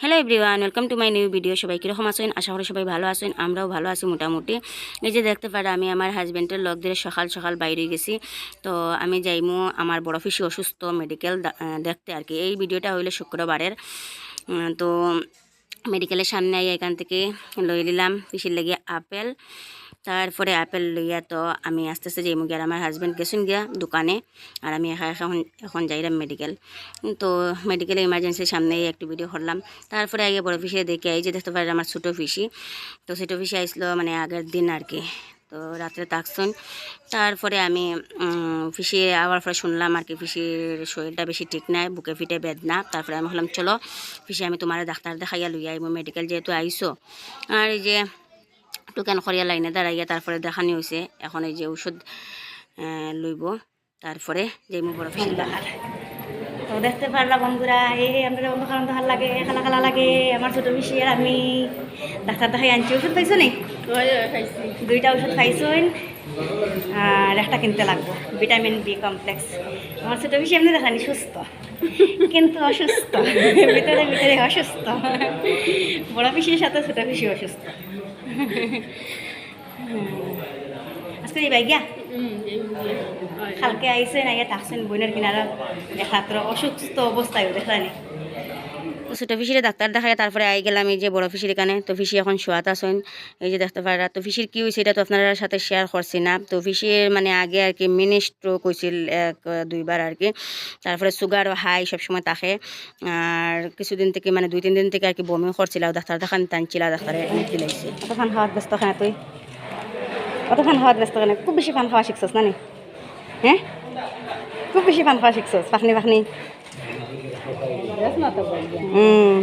Hello everyone welcome to my new video সবাই কীরকম আসেন আশা করি সবাই ভালো আসেন আমরাও ভালো আছি মোটামুটি। এই যে দেখতে পারে, আমি আমার হাজব্যান্ডের লগ দিয়ে সকাল সকাল বাইরে গেছি। তো আমি যাইমু, আমার বড় ফিসি অসুস্থ মেডিকেল দেখতে আর কি। এই ভিডিওটা হইল শুক্রবারের। তো মেডিকেলের সামনে এখান থেকে লই নিলাম, পিসির লেগে আপেল। তারপরে আপেল লইয়া তো আমি আস্তে আস্তে যাইমু গিয়ে আমার হাজব্যান্ড গেছেন গিয়া দোকানে। আর আমি একা এখন এখন যাইলাম মেডিকেল তো মেডিকেলে ইমার্জেন্সির সামনে একটু ভিডিও করলাম। তারপরে আগে বড় ফিসে দেখে এই যে দেখতে পারেন আমার ছোটো ফিসি তো ছোটো ফিসি আসলো মানে আগের দিন আর কি। তো রাত্রে তাকছেন তারপরে আমি ফিসি আবার পরে শুনলাম আর কি ফিসির শরীরটা বেশি ঠিক নাই, বুকে ফিটে বেদনা। তারপরে আমি বললাম চলো ফিসি আমি তোমার ডাক্তার দেখাইয়া লইয়া আইব মেডিকেল যেহেতু আইসো। আর এই যে টোকেন করিয়া লাইনে দাঁড়াইয়া তারপরে দেখানি হয়েছে এখন এই যে ওষুধ লইব তারপরে যে মো বড় ফিল তো দেখতে পারলাম বন্ধুরা এই আমাদের বন্ধু খালাম ভালো লাগে খালা খালা লাগে আমার ছোট বেশি আর আমি। ডাক্তার দেখাই আনছি ওষুধ পাইছো নি? দুইটা ওষুধ খাইছই আর একটা কিনতে লাগবো, ভিটামিন বি কমপ্লেক্স। আমার ছোট বেশি এমনি দেখানি, সুস্থ। কিন্তু অসুস্থ। ভিতরে ভিতরে অসুস্থ। বড় পিসির সাথে ছোট পিসি অসুস্থ। আজকে এই বাইগিয়া কালকে আইসে না ইয়ে থাকছেন বোনের কিনারা। দেখাত্র অসুস্থ অবস্থায় দেখলানি তো ছোটো ফিসিরে ডাক্তার দেখায়, তারপরে আই গেলাম এই যে বড় ফিসির এখানে। তো ফিসি এখন শোয়াত আসেন এই যে দেখতে পারা, তো ফিসির কী হয়েছে এটা তো আপনার সাথে শেয়ার করছি না। তো ফিসির মানে আগে আর কি মিনি স্ট্রোক হয়েছিল এক, দুইবার আর কি। তারপরে সুগার হাই সবসময় থাকে। আর কিছুদিন থেকে মানে দুই, তিন দিন থেকে আর কি বমি করছিল ডাক্তার দেখান টানছিল, ডাক্তারে এনে দিলাইছে কতক্ষণ খাওয়াত ব্যস্ত খানে তুই? কতক্ষণ খাওয়াত ব্যস্ত খানে খুব বেশি পান খাওয়া শিখছস নি হ্যাঁ? খুব বেশি পান খাওয়া শিখছস, পাখনি পাখনি। হুম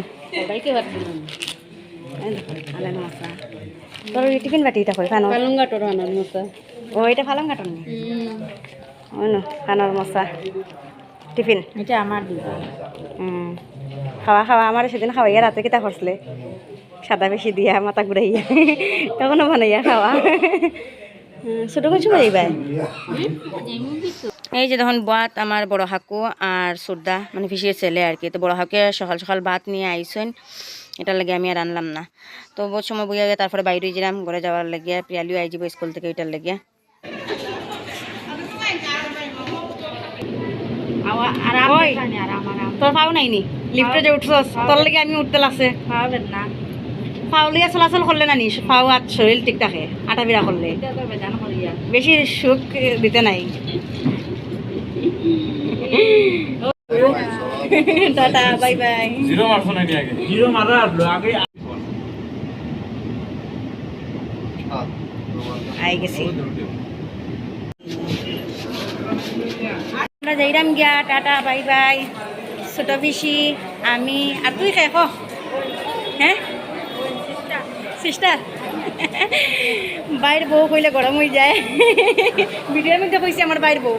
আলাদা মশলা তোর ওই টিফিন বাটি এটা কই খানো ও এটা ফালং কাটন নি ও নো খানোর মশা টিফিন এটা আমার দিবা হুম খাওয়া খাওয়া আমার সেদিন খাওয়াইয়া রাতে কিতা করছিলে সাদা বেশি দিয়া মাথা ঘুরাইয়া তখনও বানাইয়া খাওয়া হুম, ছোটো কিছু বানাইবা এই যে তখন বাত আমার বড় হাকু আর সুরদা মানে ফিসির ছেলে আর কি। তো বড় হাকুকে সকাল সকাল ভাত নিয়ে আইসেন এটার লাগে আমি আর আনলাম না। তো বহুত সময় বইয়া গিয়ে তারপরে বাইরে গেলাম ঘরে যাওয়ার লাগিয়া প্রিয়ালিও আই যাব স্কুল থেকে এটার লাগিয়া তোর পাও নাই লিফটে যে উঠছস তোর লাগে আমি উঠতে লাগছে খাওয়াবেন না। চলাচল করলে না নি? পাও আর শরীর ঠিক থাকে আটা বিরা করলে। এটা বেশি সুখ দিতে নাই। Tata bye bye. জিরো মারছো নাকি আগে জিরো মারা আগে আই গেছি। আমরা যাইরাম গিয়া টাটা বাই বাই। ছোট পিসি আমি আর তুই খাই খ। হ্যাঁ সিস্টার বাইর বউ কইলে গরম হয়ে যায়। ভিডিওর মধ্যে কইছে আমার বাইর বউ।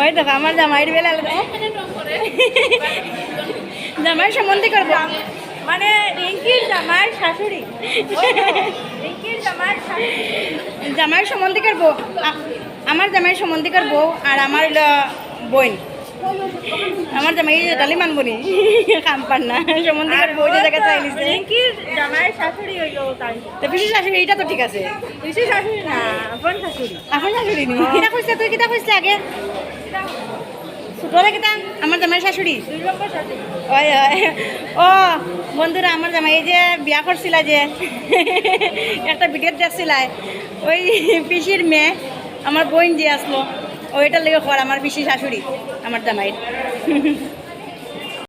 ওই দেখো আমার জামাইয়ের বেলা জামাই সম্বন্ধে করব। মানে রিঙ্কির জামাই শাশুড়ি। রিঙ্কির জামাই জামাইয়ের সম্বন্ধে করব। আমার জামাইয়ের সম্বন্ধে করব আর আমার বোন। আমার জামাই ডালি মানবো নি কাম পার না। সম্বন্ধিকার বউ যে জায়গা চাই নিছে জামাই শাশুড়ি হইল তাই। তো পিসি শাশুড়ি এইটা তো ঠিক আছে। বেশি শাশুড়ি না আপন শাশুড়ি। এখন শাশুড়ি নি? কিটা কইছে তুই কিটা কইছে আগে? ছোটরে কিটা? আমার জামাই শাশুড়ি? দুই নম্বর শাশুড়ি ওই ও বন্ধুরা আমার জামাই এই যে বিয়া করছিলা যে একটা ভিডিও দেখছিলাই ওই পিসির মেয়ে আমার বোন যে আসলো। ওইটার লেগে খর আমার পিসি শাশুড়ি আমার জামাইয়ের